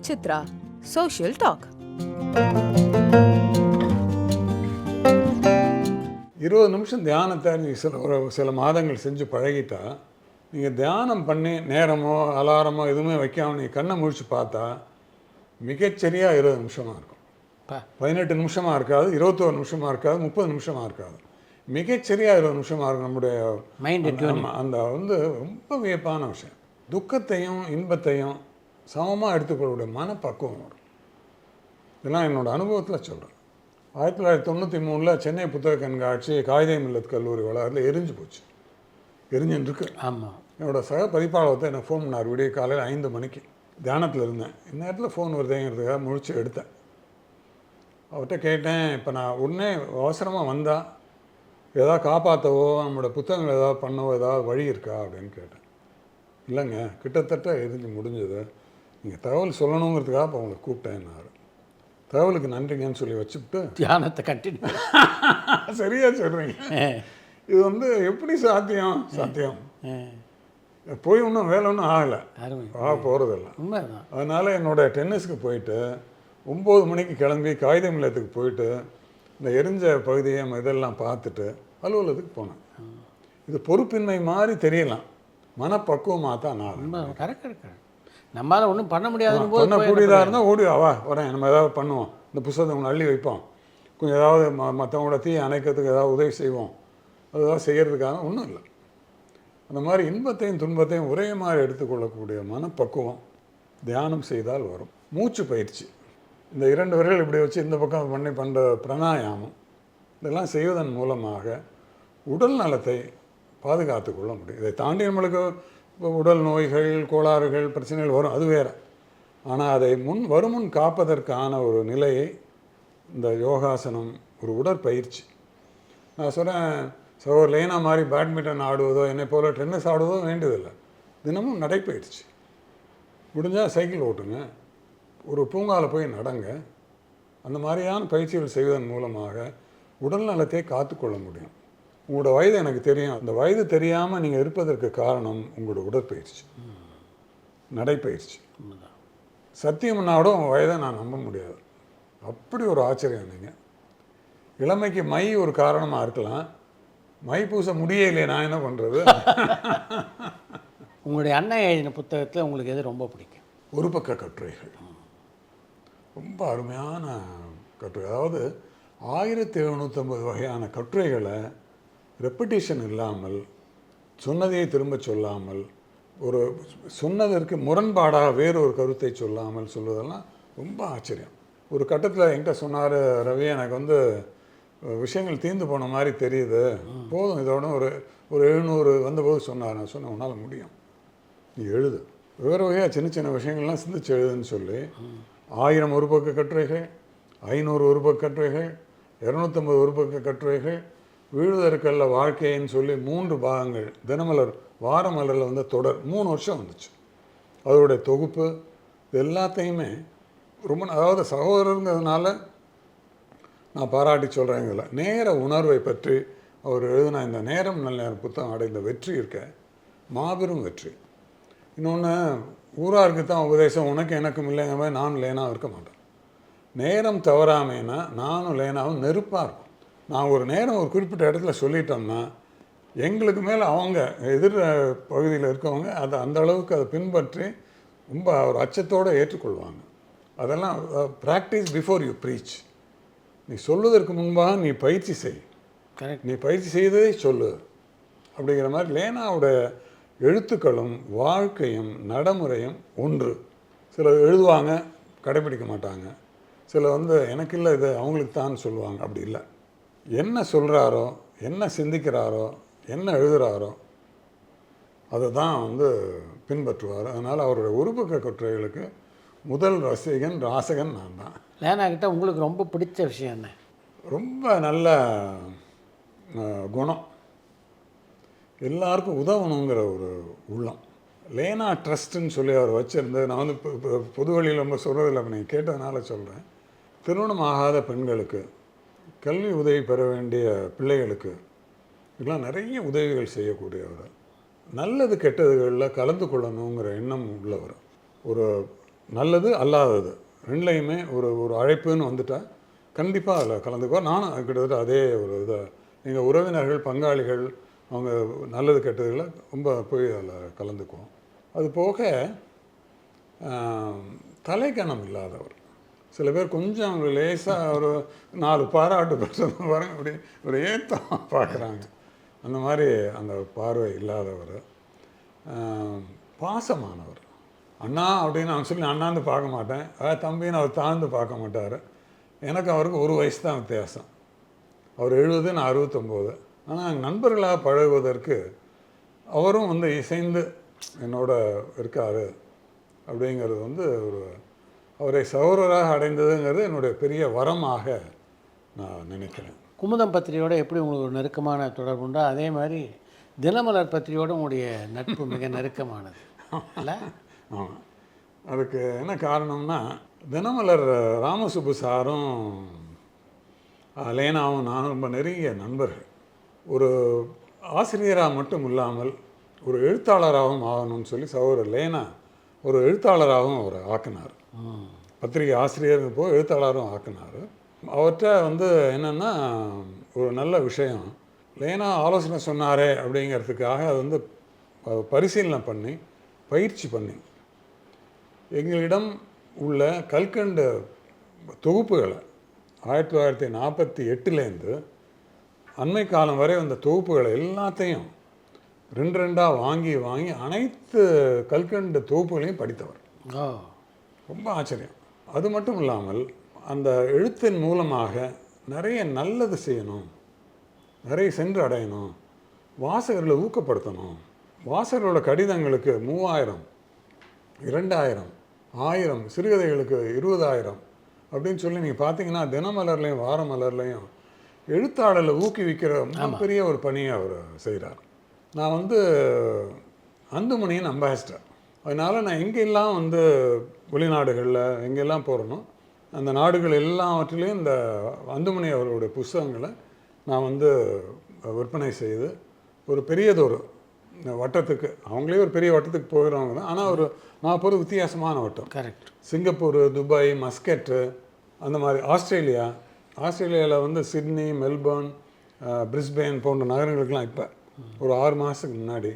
Chitra. Social talk. இருபது நிமிஷம் தியானத்தை நீ சில ஒரு சில மாதங்கள் செஞ்சு பழகிட்டா நீங்கள் தியானம் பண்ணி நேரமோ அலாரமோ எதுவுமே வைக்காம நீ கண்ணை முழிச்சு பார்த்தா மிகச்சரியாக இருபது நிமிஷமாக இருக்கும் பதினெட்டு நிமிஷமாக இருக்காது இருபத்தோரு நிமிஷமாக இருக்காது முப்பது நிமிஷமாக இருக்காது மிகச்சரியாக இருபது நிமிஷமாக இருக்கும் நம்முடைய ஆமா, அந்த வந்து ரொம்ப வியப்பான விஷயம் துக்கத்தையும் இன்பத்தையும் சமமாக எடுத்துக்கொள்ளக்கூடிய மனப்பக்குவம் வரும் இதெல்லாம் என்னோட அனுபவத்தில் சொல்கிறேன் ஆயிரத்தி தொள்ளாயிரத்தி தொண்ணூற்றி மூணில் சென்னை புத்தக கண்காட்சி காகிதம் இல்லத் கல்லூரி வளாகத்தில் எரிஞ்சு போச்சு. எரிஞ்சுன்னு இருக்கு ஆமாம் என்னோட சக பதிப்பாளத்தை எனக்கு ஃபோன் பண்ணார். விடிய காலையில் ஐந்து மணிக்கு. தியானத்தில் இருந்தேன். இந்நேரத்தில் ஃபோன் வருதேங்கிறதுக்காக முழிச்சு எடுத்தேன். அவர்கிட்ட கேட்டேன் இப்போ நான் உடனே அவசரமாக வந்தால் ஏதாவது காப்பாற்றவோ நம்மளோட புத்தகங்கள் ஏதாவது பண்ணவோ ஏதாவது வழி இருக்கா? அப்படின்னு கேட்டேன். இல்லைங்க. கிட்டத்தட்ட எரிஞ்சு முடிஞ்சது. நீங்கள் தகவல் சொல்லணுங்கிறதுக்காக இப்போ உங்களை கூப்பிட்டேன்னாரு தகவலுக்கு நன்றிங்கன்னு சொல்லி வச்சுவிட்டு தியானத்தை கண்டினியூ சரியா சொல்கிறீங்க இது வந்து எப்படி சாத்தியம்? சாத்தியம். போய் இன்னும் வேலை ஒன்றும் ஆகலை. ஆக போகிறதில்ல அதனால் என்னோட டென்னிஸ்க்கு போயிட்டு ஒம்பது மணிக்கு கிளம்பி காகிதம் நிலையத்துக்கு போயிட்டு இந்த எரிஞ்ச பகுதியை இதெல்லாம் பார்த்துட்டு அலுவலகத்துக்கு போனேன். இது பொறுப்பின்மை மாதிரி தெரியலாம். மனப்பக்குவமாக தான் நான் உண்மை கரெக்ட் கரெக்ட். நம்மளால் ஒன்றும் பண்ண முடியாதுன்னு போது பண்ணக்கூடியதாக இருந்தால் ஓடி வா, வரேன். நம்ம ஏதாவது பண்ணுவோம். இந்த புஸ்தகத்தை ஒன்று அள்ளி வைப்போம். கொஞ்சம் ஏதாவது ம மற்றவங்களோட தீ அணைக்கிறதுக்கு ஏதாவது உதவி செய்வோம். அதுதான் செய்கிறதுக்காக ஒன்றும் இல்லை. அந்த மாதிரி இன்பத்தையும் துன்பத்தையும் ஒரே மாதிரி எடுத்துக்கொள்ளக்கூடிய மனப்பக்குவம் தியானம் செய்தால் வரும். மூச்சு பயிற்சி. இந்த இரண்டு விரல் இப்படி வச்சு இந்த பக்கம் பண்ணி பண்ணுற பிராணாயாமம் இதெல்லாம் செய்வதன் மூலமாக உடல் நலத்தை பாதுகாத்து கொள்ள முடியும். இதை தாண்டி நம்மளுக்கு உடல் நோய்கள் கோளாறுகள் பிரச்சனைகள் வரும். அது வேறு. ஆனால் அதை முன் வருமுன் காப்பதற்கான ஒரு நிலையை இந்த யோகாசனம் ஒரு உடற்பயிற்சி. நான் சொல்கிறேன் ஸோ லேனா மாதிரி பேட்மிண்டன் ஆடுவதோ என்னை போல் டென்னிஸ் ஆடுவதோ வேண்டியதில்லை. தினமும் நடைப்பயிற்சி. முடிஞ்சால் சைக்கிள் ஓட்டுங்க. ஒரு பூங்காவில் போய் நடங்க. அந்த மாதிரியான பயிற்சிகள் செய்வதன் மூலமாக உடல் நலத்தை காத்துக்கொள்ள முடியும். உங்களோட வயது எனக்கு தெரியும். அந்த வயது தெரியாமல் நீங்கள் இருப்பதற்கு காரணம் உங்களோட உடற்பயிற்சி. நடைப்பயிற்சி. உண்மைதான். சத்தியம்னாட உங்கள் வயதை நான் நம்ப முடியாது. அப்படி ஒரு ஆச்சரியம் நீங்கள் இளமைக்கு மை ஒரு காரணமாக இருக்கலாம். மை பூச முடியலையே நான் என்ன பண்ணுறது உங்களுடைய அண்ணன் எழுதின புத்தகத்தில் உங்களுக்கு எது ரொம்ப பிடிக்கும்? ஒரு பக்க கட்டுரைகள். ரொம்ப அருமையான கட்டுரை. அதாவது ஆயிரத்தி எழுநூற்றம்பது வகையான கட்டுரைகளை ரெப்படிஷன் இல்லாமல் சொன்னதையே திரும்ப சொல்லாமல் ஒரு சொன்னதற்கு முரண்பாடாக வேறு ஒரு கருத்தை சொல்லாமல் சொல்வதெல்லாம் ரொம்ப ஆச்சரியம். ஒரு கட்டத்தில் என்கிட்ட சொன்னார் ரவி எனக்கு வந்து விஷயங்கள் தீர்ந்து போன மாதிரி தெரியுது. போதும் இதோட ஒரு ஒரு எழுநூறு வந்தபோது சொன்னார். நான் சொன்னேன் உன்னால் முடியும். நீ எழுது. வேறு வகையாக சின்ன சின்ன விஷயங்கள்லாம் சிந்திச்சு எழுதுன்னு சொல்லி ஆயிரம் ஒரு பக்க கட்டுரைகள் ஐநூறு ஒரு பக்க கட்டுரைகள் இரநூத்தம்பது ஒரு பக்க கட்டுரைகள் வீழுதற்கல்ல வாழ்க்கைன்னு சொல்லி மூன்று பாகங்கள் தினமலர் வாரமலரில் வந்து தொடர் மூணு வருஷம் வந்துச்சு. அதோடைய தொகுப்பு இது எல்லாத்தையுமே ரொம்ப அதாவது சகோதரருங்கிறதுனால நான் பாராட்டி சொல்கிறேன் இதில். நேர உணர்வை பற்றி அவர் எழுதின இந்த நேரம் நல்ல புத்தகம் அடைந்த வெற்றி இருக்க மாபெரும் வெற்றி. இன்னொன்று ஊராருக்கு தான் உபதேசம் உனக்கு எனக்கும் இல்லைங்கிற மாதிரி நானும் லேனாக இருக்க மாட்டேன் நேரம் தவறாமைன்னா நானும் லேனாவும் நெருப்பாக இருக்கும் நான் ஒரு நேரம் ஒரு குறிப்பிட்ட இடத்துல சொல்லிட்டோம்னா எங்களுக்கு மேலே அவங்க எதிர் பகுதியில் இருக்கவங்க அதை அந்த அளவுக்கு அதை பின்பற்றி ரொம்ப ஒரு அச்சத்தோடு ஏற்றுக்கொள்வாங்க. அதெல்லாம் ப்ராக்டிஸ் பிஃபோர் யூ ப்ரீச் நீ சொல்வதற்கு முன்பாக நீ பயிற்சி செய். கரெக்ட் நீ பயிற்சி செய்ததை சொல்லு. அப்படிங்கிற மாதிரி லேனாவோட எழுத்துக்களும் வாழ்க்கையும் நடைமுறையும் ஒன்று. சிலர் எழுதுவாங்க கடைபிடிக்க மாட்டாங்க. சிலர் வந்து எனக்கு இல்லை இது அவங்களுக்கு தான் சொல்லுவாங்க. அப்படி இல்லை. என்ன சொல்கிறாரோ என்ன சிந்திக்கிறாரோ என்ன எழுதுகிறாரோ அதை தான் வந்து பின்பற்றுவார். அதனால் அவருடைய உருப்பக்க கட்டுரைகளுக்கு முதல் ரசிகன் ராசகன் நான் தான். லேனா கிட்ட உங்களுக்கு ரொம்ப பிடிச்ச விஷயம் என்ன? ரொம்ப நல்ல குணம். எல்லாருக்கும் உதவணுங்கிற ஒரு உள்ளம். லேனா ட்ரஸ்ட்டுன்னு சொல்லி அவர் வச்சுருந்து நான் வந்து பொது வழியில் ரொம்ப சொல்கிறதில்ல நீங்கள் கேட்டதுனால சொல்கிறேன் திருமணம் ஆகாத பெண்களுக்கு கல்வி உதவி பெற வேண்டிய பிள்ளைகளுக்கு இதெல்லாம் நிறைய உதவிகள் செய்யக்கூடியவர். நல்லது கெட்டதுகளில் கலந்து கொள்ளணுங்கிற எண்ணம் உள்ளவர். ஒரு நல்லது அல்லாதது ரெண்டுலையுமே ஒரு ஒரு அழைப்புன்னு வந்துட்டால் கண்டிப்பாக அதில் கலந்துக்குவோம் நானும் கிட்டத்தட்ட அதே ஒரு இதை எங்கள் உறவினர்கள் பங்காளிகள் அவங்க நல்லது கெட்டதுகளை ரொம்ப போய் அதில் கலந்துக்குவோம். அது போக தலைக்கணம் இல்லாதவர். சில பேர் கொஞ்சம் அவங்க லேசாக ஒரு நாலு பாராட்டு பிரச்சனை பாருங்க அப்படி ஒரு ஏத்தம் பார்க்குறாங்க. அந்த மாதிரி அந்த பார்வை இல்லாதவர் பாசமானவர். அண்ணா அப்படின்னு அவன் சொல்லி அண்ணாந்து பார்க்க மாட்டேன். அதாவது தம்பின்னு அவர் தாழ்ந்து பார்க்க மாட்டார். எனக்கு அவருக்கு ஒரு வயசு தான் வித்தியாசம். அவர் எழுபது நான் அறுபத்தொம்போது. ஆனால் நண்பர்களாக பழகுவதற்கு அவரும் வந்து இசைந்து என்னோட இருக்கார் அப்படிங்கிறது வந்து ஒரு அவரை சகோதரராக அடைந்ததுங்கிறது என்னுடைய பெரிய வரமாக நான் நினைக்கிறேன். குமுதம் பத்திரிகையோட எப்படி உங்களுக்கு ஒரு நெருக்கமான தொடர்பு உண்டோ அதே மாதிரி தினமலர் பத்திரிகையோட உங்களுடைய நட்பு மிக நெருக்கமானது. இல்லை? ஆமாம் அதுக்கு என்ன காரணம்னா தினமலர் ராமசுப்பு சாரும் லேனாவும் நானும் ரொம்ப நெருங்கிய நண்பர்கள். ஒரு ஆசிரியராக மட்டும் இல்லாமல் ஒரு எழுத்தாளராகவும் ஆகணும்னு சொல்லி சகோதரர் லேனா ஒரு எழுத்தாளராகவும் அவர் ஆக்கினார். பத்திரிகை ஆசிரியர் போய் எழுத்தாளரும் ஆக்குனார். அவர்கிட்ட வந்து என்னென்னா ஒரு நல்ல விஷயம். லேனா ஆலோசனை சொன்னாரே அப்படிங்கிறதுக்காக அது வந்து பரிசீலனை பண்ணி பயிற்சி பண்ணி. எங்களிடம் உள்ள கல்கண்டு தொகுப்புகளை ஆயிரத்தி தொள்ளாயிரத்தி நாற்பத்தி எட்டுலேருந்து அண்மை காலம் வரை வந்த தொகுப்புகளை எல்லாத்தையும் ரெண்டு ரெண்டாக வாங்கி வாங்கி அனைத்து கல்கண்டு தொகுப்புகளையும் படித்தவர். ரொம்ப ஆச்சரியம். அது மட்டும் இல்லாமல் அந்த எழுத்தின் மூலமாக நிறைய நல்லது செய்யணும் நிறைய சென்று அடையணும் வாசகர்களை ஊக்கப்படுத்தணும். வாசகர்களோட கடிதங்களுக்கு மூவாயிரம் இரண்டாயிரம் ஆயிரம் சிறுகதைகளுக்கு இருபதாயிரம் அப்படின்னு சொல்லி நீங்கள் பார்த்தீங்கன்னா தினமலர்லையும் வார மலர்லையும் எழுத்தாளர்களை ஊக்குவிக்கிற மிகப்பெரிய ஒரு பணியை அவர் செய்கிறார் நான் வந்து அந்துமணியின் அம்பாசிடர் அதனால் நான் எங்கெல்லாம் வந்து வெளிநாடுகளில் எங்கெல்லாம் போகிறேனோ அந்த நாடுகள் எல்லாவற்றிலையும் இந்த அந்துமணி அவர்களுடைய புஸ்தகங்களை நான் வந்து விற்பனை செய்து ஒரு பெரியதொரு வட்டத்துக்கு அவங்களே ஒரு பெரிய வட்டத்துக்கு போகிறவங்க தான். ஆனால் ஒரு நான் போகிற வித்தியாசமான வட்டம். கரெக்ட் சிங்கப்பூர் துபாய் மஸ்கெட்டு அந்த மாதிரி ஆஸ்திரேலியா. ஆஸ்திரேலியாவில் வந்து சிட்னி மெல்பர்ன் அஹ், பிரிஸ்பேன் போன்ற நகரங்களுக்கெல்லாம் இப்போ ஒரு ஆறு மாதத்துக்கு முன்னாடி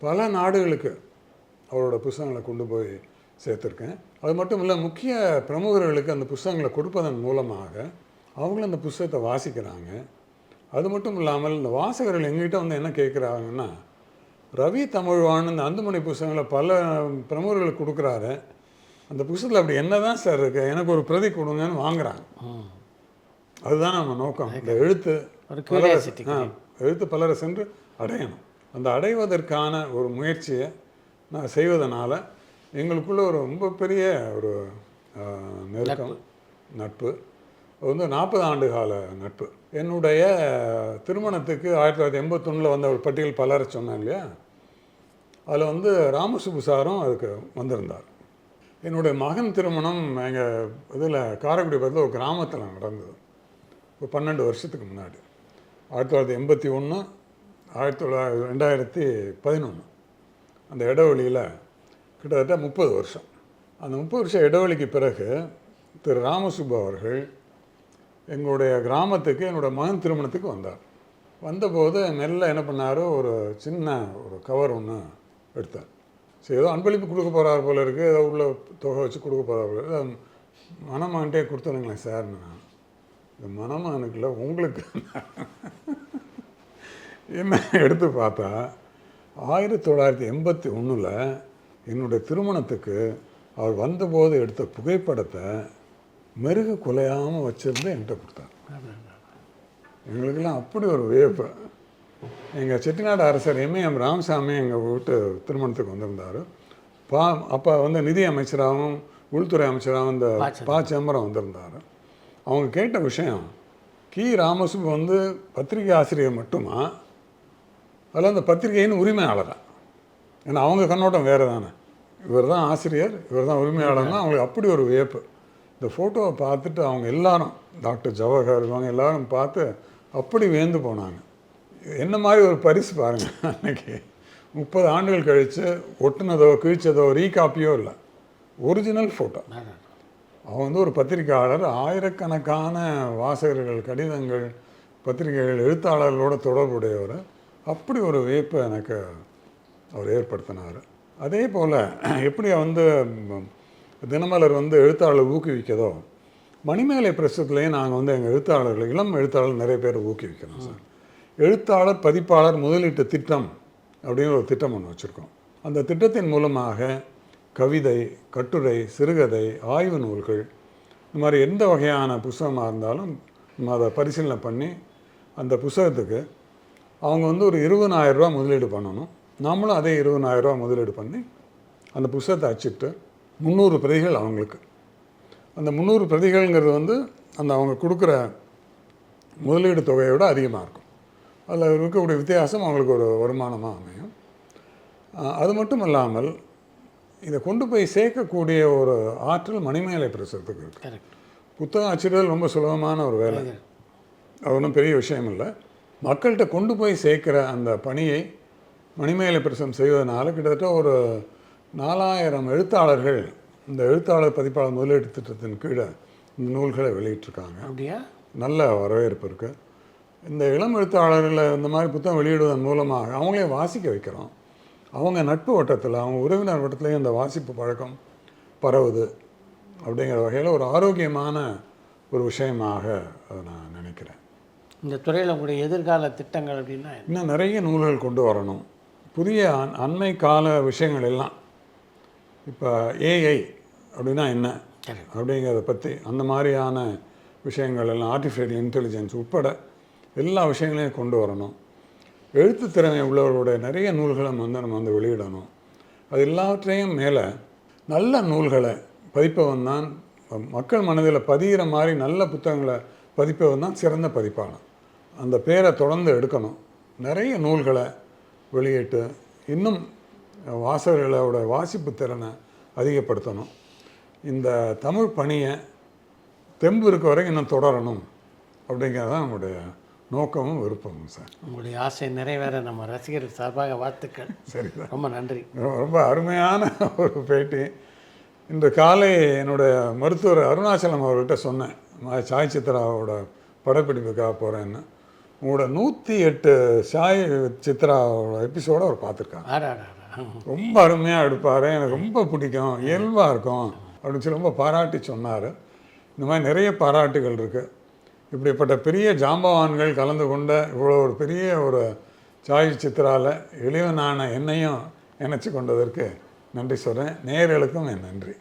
பல நாடுகளுக்கு அவரோட புஸ்தகங்களை கொண்டு போய் சேர்த்துருக்கேன். அது மட்டும் இல்லை முக்கிய பிரமுகர்களுக்கு அந்த புஸ்தகங்களை கொடுப்பதன் மூலமாக அவங்களும் அந்த புஸ்தகத்தை வாசிக்கிறாங்க. அது மட்டும் இல்லாமல் இந்த வாசகர்கள் எங்ககிட்ட வந்து என்ன கேட்குறாங்கன்னா ரவி தமிழ்வான் இந்த அந்துமணி புஸ்தகங்களை பல பிரமுகர்களுக்கு கொடுக்குறாரு. அந்த புஸ்தகத்தில் அப்படி என்ன தான் சார் இருக்கு? எனக்கு ஒரு பிரதி கொடுங்கன்னு வாங்குறாங்க. அதுதான் நம்ம நோக்கம். இந்த எழுத்து எழுத்து பலரை சென்று அடையணும். அந்த அடைவதற்கான ஒரு முயற்சியை நான் செய்வதனால எங்களுக்குள்ள ஒரு ரொம்ப பெரிய ஒரு நெருக்கம் நட்பு. வந்து நாற்பது ஆண்டு கால நட்பு. என்னுடைய திருமணத்துக்கு ஆயிரத்தி தொள்ளாயிரத்தி எண்பத்தொன்னில் வந்த ஒரு பட்டியல் பலரை சொன்னேன் இல்லையா? அதில் வந்து ராமசுப்பு சாரும் அதுக்கு வந்திருந்தார். என்னுடைய மகன் திருமணம் எங்கள் இதில் காரைக்குடி பக்கத்தில் ஒரு கிராமத்தில் நடந்தது. ஒரு பன்னெண்டு வருஷத்துக்கு முன்னாடி. ஆயிரத்தி தொள்ளாயிரத்தி எண்பத்தி ஒன்று ஆயிரத்தி தொள்ளாயிரத்தி ரெண்டாயிரத்தி பதினொன்று அந்த இடைவெளியில் கிட்டத்தட்ட முப்பது வருஷம். அந்த முப்பது வருஷம் இடைவெளிக்கு பிறகு திரு ராமசுப்பு அவர்கள் எங்களுடைய கிராமத்துக்கு என்னோடய மகன் திருமணத்துக்கு வந்தார். வந்தபோது மெல்ல என்ன பண்ணார்? ஒரு சின்ன ஒரு கவர் ஒன்று எடுத்தார். சரி ஏதோ அன்பளிப்பு கொடுக்க போகிறார் போல இருக்குது ஏதோ உள்ள தொகை வச்சு கொடுக்க போகிறார் போல இருக்குது மணமகன்ட்டே கொடுத்துருங்களேன் சார்னு நான் இந்த மணமகனுக்குள்ள உங்களுக்கு என்ன எடுத்து பார்த்தா ஆயிரத்தி தொள்ளாயிரத்தி எண்பத்தி ஒன்றில் என்னுடைய திருமணத்துக்கு அவர் வந்தபோது எடுத்த புகைப்படத்தை மெருகு குலையாமல் வச்சிருந்து என்கிட்ட கொடுத்தார். எங்களுக்கெல்லாம் அப்படி ஒரு வியப்பு. எங்கள் செட்டிநாடு அரசர் எம்ஏஎம் ராமசாமி எங்கள் வீட்டு திருமணத்துக்கு வந்திருந்தார். பா அப்போ வந்து நிதி அமைச்சராகவும் உள்துறை அமைச்சராகவும் இந்த பா சிதம்பரம். வந்திருந்தார். அவங்க கேட்ட விஷயம் கி. ராமசுப்பு வந்து பத்திரிகை ஆசிரியர் மட்டுமா? அதில் அந்த பத்திரிகையின் உரிமையாளரா? ஏன்னா அவங்க கண்ணோட்டம் வேறு தானே. இவர் தான் ஆசிரியர் இவர் தான் உரிமையாளர்னா அவங்களுக்கு அப்படி ஒரு வியப்பு. இந்த ஃபோட்டோவை பார்த்துட்டு அவங்க எல்லாரும் டாக்டர் ஜவஹர் இவங்க எல்லாரும் பார்த்து அப்படி வேந்து போனாங்க. என்ன மாதிரி ஒரு பரிசு பாருங்கள் அன்னைக்கு. முப்பது ஆண்டுகள் கழித்து ஒட்டுனதோ கிழிச்சதோ ரீகாப்பியோ இல்லை. ஒரிஜினல் ஃபோட்டோ அவன் வந்து ஒரு பத்திரிக்கையாளர் ஆயிரக்கணக்கான வாசகர்கள் கடிதங்கள் பத்திரிகைகள் எழுத்தாளர்களோட தொடர்புடையவர். அப்படி ஒரு வியப்பை எனக்கு அவர் ஏற்படுத்தினார். அதே போல் எப்படி வந்து தினமலர் வந்து எழுத்தாளர் ஊக்குவிக்கதோ மணிமேலை பிரசுரத்துலேயும் நாங்கள் வந்து எங்கள் எழுத்தாளர்கள் இளம் எழுத்தாளர் நிறைய பேர் ஊக்குவிக்கிறோம் சார். எழுத்தாளர் பதிப்பாளர் முதலீட்டு திட்டம் அப்படின்னு ஒரு திட்டம் ஒன்று வச்சுருக்கோம். அந்த திட்டத்தின் மூலமாக கவிதை கட்டுரை சிறுகதை ஆய்வு நூல்கள் இந்த மாதிரி எந்த வகையான புஸ்தகமாக இருந்தாலும் நம்ம அதை பரிசீலனை பண்ணி அந்த புஸ்தகத்துக்கு அவங்க வந்து ஒரு இருபதாயிரரூபா முதலீடு பண்ணணும். நாமளும் அதே 20000 ரூபாய் முதலீடு பண்ணி அந்த புஸ்தகத்தை அச்சிட்டு முந்நூறு பிரதிகள் அவங்களுக்கு. அந்த முந்நூறு பிரதிகள்ங்கிறது வந்து அந்த அவங்க கொடுக்குற முதலீடு தொகையை விட அதிகமாக இருக்கும். அதில் இருக்கக்கூடிய வித்தியாசம் அவங்களுக்கு ஒரு வருமானமாக அமையும். அது மட்டும் இல்லாமல் இதை கொண்டு போய் சேர்க்கக்கூடிய ஒரு ஆற்றல் மணிமேலை பிரசுரத்துக்கு இருக்குது புத்தகம் அச்சிடுதல் ரொம்ப சுலபமான ஒரு வேலை. அது. ஒன்றும் பெரிய விஷயம் இல்லை. மக்கள்கிட்ட கொண்டு போய் சேர்க்குற அந்த பணியை மணிமேலை பிரசம் செய்வதனால கிட்டத்தட்ட ஒரு நாலாயிரம் எழுத்தாளர்கள் இந்த எழுத்தாளர் பதிப்பாளர் முதலீட்டு திட்டத்தின் கீழே இந்த நூல்களை வெளியிட்டிருக்காங்க. அப்படியா? நல்ல வரவேற்பு இருக்குது இந்த இளம் எழுத்தாளர்களை இந்த மாதிரி புத்தகம் வெளியிடுவதன் மூலமாக அவங்களே வாசிக்க வைக்கிறோம். அவங்க நட்பு வட்டத்தில் அவங்க உறவினர் வட்டத்துலேயும் இந்த வாசிப்பு பழக்கம் பரவுது அப்படிங்கிற வகையில் ஒரு ஆரோக்கியமான ஒரு விஷயமாக அதை நான் நினைக்கிறேன். இந்த துறையில் உங்களுடைய எதிர்கால திட்டங்கள் அப்படின்னா? இன்னும் நிறைய நூல்கள் கொண்டு வரணும். புதிய அண் அண்மை கால விஷயங்கள் எல்லாம். இப்போ ஏஐ அப்படின்னா என்ன. அப்படிங்கிறத பற்றி அந்த மாதிரியான விஷயங்கள் எல்லாம் ஆர்டிஃபிஷியல் இன்டெலிஜென்ஸ் உட்பட எல்லா விஷயங்களையும் கொண்டு வரணும். எழுத்து திறமை உள்ளவர்களுடைய நிறைய நூல்களை வந்து நம்ம வந்து வெளியிடணும். அது எல்லாவற்றையும் மேலே நல்ல நூல்களை பதிப்பவன் தான் மக்கள் மனதில் பதிகிற மாதிரி நல்ல புத்தகங்களை பதிப்பவன் தான் சிறந்த பதிப்பாளன். அந்த பேரை தொடர்ந்து எடுக்கணும். நிறைய நூல்களை வெளியிட்டு இன்னும் வாசகர்களோட வாசிப்பு திறனை அதிகப்படுத்தணும். இந்த தமிழ் பணியை தெம்பு இருக்க வரைக்கும் இன்னும் தொடரணும் அப்படிங்கிறது தான் நம்முடைய நோக்கமும் விருப்பமும் சார். உங்களுடைய ஆசை நிறைவேற நம்ம ரசிகர்கள் சார்பாக வாழ்த்துக்கள். சரி ரொம்ப நன்றி. ரொம்ப அருமையான ஒரு பேட்டி. இன்று காலை என்னுடைய மருத்துவர் அருணாச்சலம் அவர்கிட்ட சொன்னேன் சாய் சித்ராவோட படப்பிடிப்புக்காக போகிறேன்னு உங்களோட நூற்றி எட்டு சாய் சித்ராவோட எபிசோட அவர் பார்த்துருக்காங்க ரொம்ப அருமையாக எடுப்பார். எனக்கு ரொம்ப பிடிக்கும். இயல்பாக இருக்கும் அப்படின்னு சொல்லி ரொம்ப பாராட்டி சொன்னார். இந்த மாதிரி நிறைய பாராட்டுகள் இருக்குது இப்படிப்பட்ட பெரிய ஜாம்பவான்கள் கலந்து கொண்ட இவ்வளோ ஒரு பெரிய ஒரு சாய் சித்ராவில் எளிவனான என்னையும் நினச்சி கொண்டதற்கு நன்றி சொல்கிறேன் நேயர்களுக்கும் என் நன்றி.